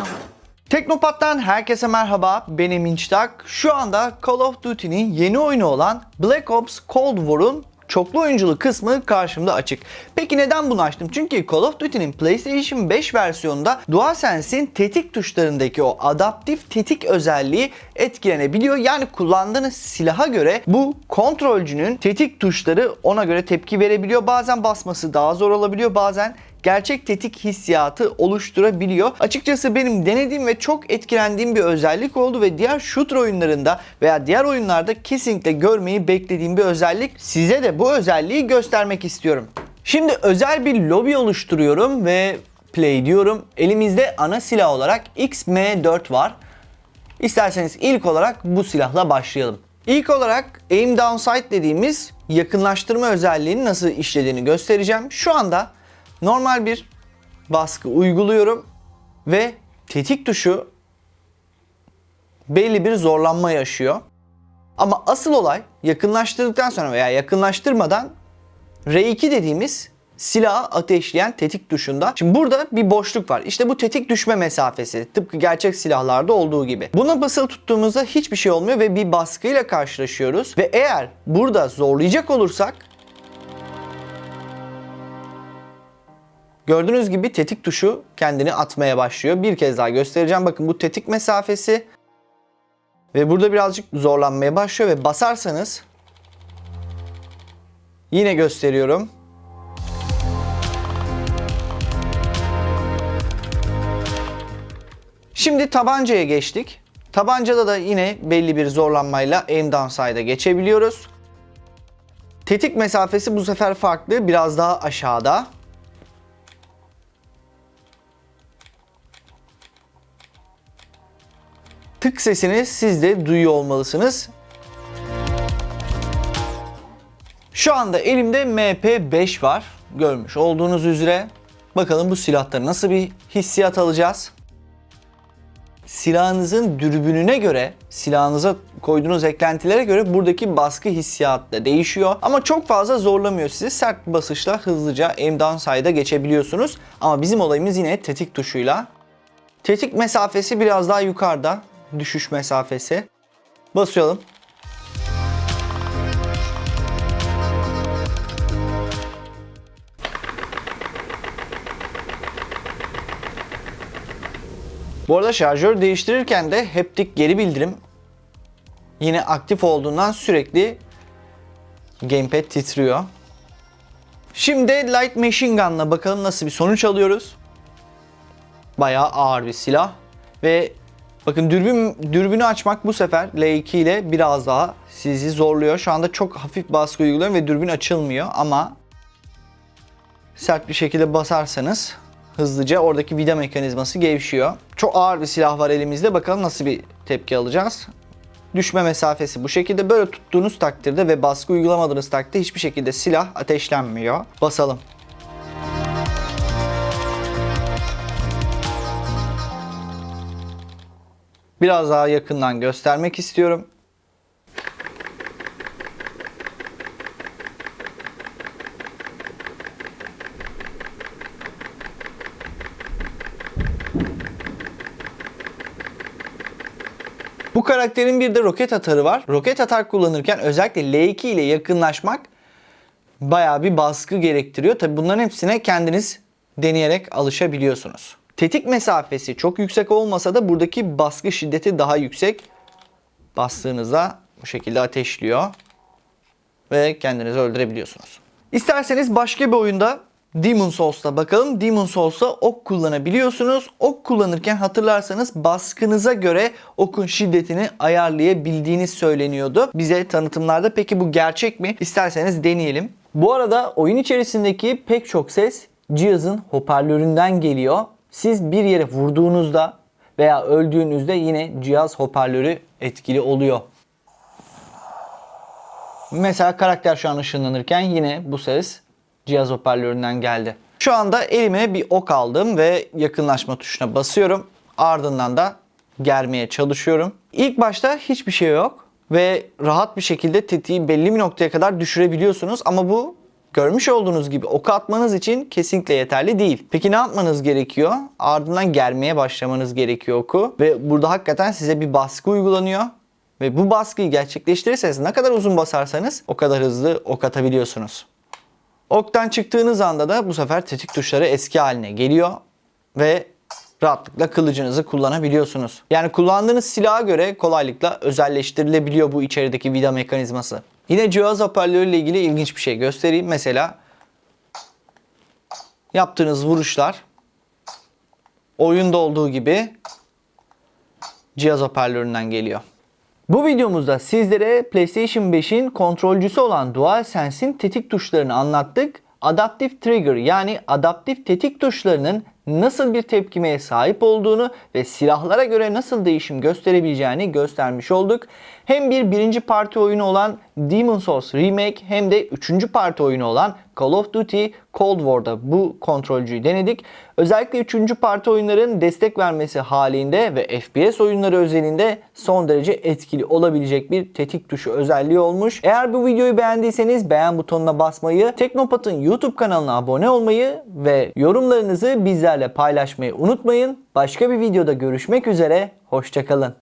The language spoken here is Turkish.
attention. Teknopat'tan herkese merhaba. Benim İnçtak. Şu anda Call of Duty'nin yeni oyunu olan Black Ops Cold War'un çoklu oyunculu kısmı karşımda açık. Peki neden bunu açtım? Çünkü Call of Duty'nin PlayStation 5 versiyonunda DualSense'in tetik tuşlarındaki o adaptif tetik özelliği etkilenebiliyor. Yani kullandığınız silaha göre bu kontrolcünün tetik tuşları ona göre tepki verebiliyor. Bazen basması daha zor olabiliyor. Bazen gerçek tetik hissiyatı oluşturabiliyor. Açıkçası benim denediğim ve çok etkilendiğim bir özellik oldu ve diğer shooter oyunlarında veya diğer oyunlarda kesinlikle görmeyi beklediğim bir özellik. Size de bu özelliği göstermek istiyorum. Şimdi özel bir lobi oluşturuyorum ve play diyorum. Elimizde ana silah olarak XM4 var. İsterseniz ilk olarak bu silahla başlayalım. İlk olarak aim down sight dediğimiz yakınlaştırma özelliğinin nasıl işlediğini göstereceğim. Şu anda normal bir baskı uyguluyorum ve tetik tuşu belli bir zorlanma yaşıyor. Ama asıl olay yakınlaştırdıktan sonra veya yakınlaştırmadan R2 dediğimiz silahı ateşleyen tetik tuşunda. Şimdi burada bir boşluk var. İşte bu tetik düşme mesafesi. Tıpkı gerçek silahlarda olduğu gibi. Buna basılı tuttuğumuzda hiçbir şey olmuyor ve bir baskıyla karşılaşıyoruz. Ve eğer burada zorlayacak olursak Gördüğünüz gibi tetik tuşu kendini atmaya başlıyor. Bir kez daha göstereceğim. Bakın bu tetik mesafesi ve burada birazcık zorlanmaya başlıyor ve basarsanız yine gösteriyorum. Şimdi tabancaya geçtik. Tabancada da yine belli bir zorlanmayla aim down side'a geçebiliyoruz. Tetik mesafesi bu sefer farklı, biraz daha aşağıda. Tık sesini siz de duyuyor olmalısınız. Şu anda elimde MP5 var. Görmüş olduğunuz üzere. Bakalım bu silahta nasıl bir hissiyat alacağız. Silahınızın dürbününe göre, silahınıza koyduğunuz eklentilere göre buradaki baskı hissiyatı da değişiyor. Ama çok fazla zorlamıyor sizi. Sert basışla hızlıca aim down side'a geçebiliyorsunuz. Ama bizim olayımız yine tetik tuşuyla. Tetik mesafesi biraz daha yukarıda düşüş mesafesi. Basıyorum. Bu arada şarjör değiştirirken de haptik geri bildirim yine aktif olduğundan sürekli gamepad titriyor. Şimdi Light Machine Gun'la bakalım nasıl bir sonuç alıyoruz. Bayağı ağır bir silah ve Bakın dürbün dürbünü açmak bu sefer L2 ile biraz daha sizi zorluyor. Şu anda çok hafif baskı uyguluyorum ve dürbün açılmıyor ama sert bir şekilde basarsanız hızlıca oradaki vida mekanizması gevşiyor. Çok ağır bir silah var elimizde. Bakalım nasıl bir tepki alacağız. Düşme mesafesi bu şekilde böyle tuttuğunuz takdirde ve baskı uygulamadığınız takdirde hiçbir şekilde silah ateşlenmiyor. Basalım. Biraz daha yakından göstermek istiyorum. Bu karakterin bir de roket atarı var. Roket atar kullanırken özellikle L2 ile yakınlaşmak bayağı bir baskı gerektiriyor. Tabi bunların hepsine kendiniz deneyerek alışabiliyorsunuz. Tetik mesafesi çok yüksek olmasa da buradaki baskı şiddeti daha yüksek. Bastığınızda bu şekilde ateşliyor ve kendinizi öldürebiliyorsunuz. İsterseniz başka bir oyunda Demon Souls'ta bakalım. Demon Souls'ta ok kullanabiliyorsunuz. Ok kullanırken hatırlarsanız baskınıza göre okun şiddetini ayarlayabildiğiniz söyleniyordu. Bize tanıtımlarda peki bu gerçek mi? İsterseniz deneyelim. Bu arada oyun içerisindeki pek çok ses cihazın hoparlöründen geliyor. Siz bir yere vurduğunuzda veya öldüğünüzde yine cihaz hoparlörü etkili oluyor. Mesela karakter şu an ışınlanırken yine bu ses cihaz hoparlöründen geldi. Şu anda elime bir ok aldım ve yakınlaşma tuşuna basıyorum. Ardından da germeye çalışıyorum. İlk başta hiçbir şey yok ve rahat bir şekilde tetiği belli bir noktaya kadar düşürebiliyorsunuz ama bu görmüş olduğunuz gibi ok atmanız için kesinlikle yeterli değil. Peki ne yapmanız gerekiyor? Ardından germeye başlamanız gerekiyor oku ve burada hakikaten size bir baskı uygulanıyor. Ve bu baskıyı gerçekleştirirseniz ne kadar uzun basarsanız o kadar hızlı ok atabiliyorsunuz. Oktan çıktığınız anda da bu sefer tetik tuşları eski haline geliyor ve rahatlıkla kılıcınızı kullanabiliyorsunuz. Yani kullandığınız silaha göre kolaylıkla özelleştirilebiliyor bu içerideki vida mekanizması. Yine cihaz hoparlörü ile ilgili ilginç bir şey göstereyim. Mesela yaptığınız vuruşlar oyunda olduğu gibi cihaz hoparlöründen geliyor. Bu videomuzda sizlere PlayStation 5'in kontrolcüsü olan DualSense'in tetik tuşlarını anlattık. Adaptif Trigger yani adaptif tetik tuşlarının nasıl bir tepkimeye sahip olduğunu ve silahlara göre nasıl değişim gösterebileceğini göstermiş olduk. Hem bir birinci parti oyunu olan Demon's Souls Remake hem de üçüncü parti oyunu olan Call of Duty Cold War'da bu kontrolcüyü denedik. Özellikle üçüncü parti oyunların destek vermesi halinde ve FPS oyunları özelinde son derece etkili olabilecek bir tetik tuşu özelliği olmuş. Eğer bu videoyu beğendiyseniz beğen butonuna basmayı, Teknopat'ın YouTube kanalına abone olmayı ve yorumlarınızı bizlerle paylaşmayı unutmayın. Başka bir videoda görüşmek üzere, hoşçakalın.